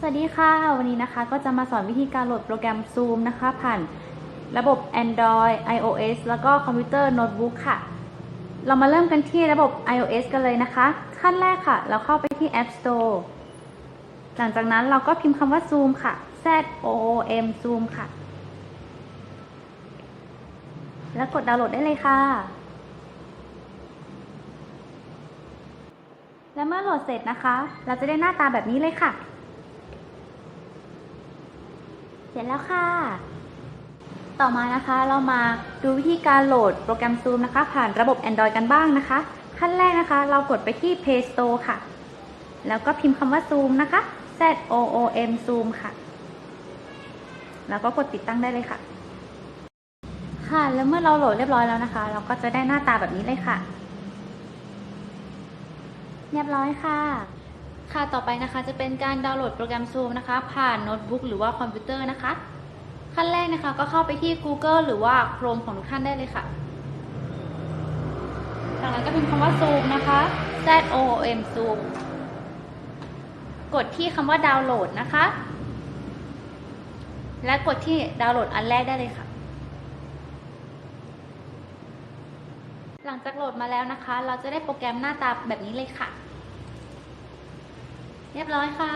สวัสดีค่ะ วันนี้นะคะก็จะมาสอนวิธีการโหลดโปรแกรม Zoom นะคะ ผ่านระบบ Android iOS แล้วก็คอมพิวเตอร์โน้ตบุ๊กค่ะ เรามาเริ่มกันที่ระบบ iOS กันเลยนะคะ ขั้นแรกค่ะ เราเข้าไปที่ App Store หลังจากนั้นเราก็พิมพ์คำว่า Zoom ค่ะ Z O O M Zoom ค่ะ แล้วกดดาวน์โหลดได้เลยค่ะ และเมื่อโหลดเสร็จนะคะ เราจะได้หน้าตาแบบนี้เลยค่ะ เส ร็จแล้วค่ะ ต่อมานะคะเรามาดูวิธีการโหลดโปรแกรม Zoom นะคะ ผ่านระบบ Android กันบ้างนะคะ ขั้นแรกนะคะ เรากดไปที่ Play Store ค่ะ แล้วก็พิมพ์คำว่า Zoom นะคะ Z O O M Zoom ค่ะ แล้วก็กดติดตั้งได้เลยค่ะ ค่ะ แล้วเมื่อเราโหลดเรียบร้อยแล้วนะคะ เราก็จะได้หน้าตาแบบนี้เลยค่ะ เรียบร้อยค่ะ ค่ะต่อไปนะคะจะเป็นการดาวน์โหลดโปรแกรม Zoom นะคะ ผ่านโน้ตบุ๊กหรือว่าคอมพิวเตอร์นะคะ ขั้นแรกนะคะก็เข้าไปที่ Google หรือว่า Chrome ของทุกท่านได้เลยค่ะ จากนั้นก็พิมพ์คำว่า Zoom นะคะ Z O O M Zoom กดที่คำว่าดาวน์โหลดนะคะ และกดที่ดาวน์โหลดอันแรกได้เลยค่ะ หลังจากโหลดมาแล้วนะคะ เราจะได้โปรแกรมหน้าตาแบบนี้เลยค่ะ เรียบร้อยค่ะ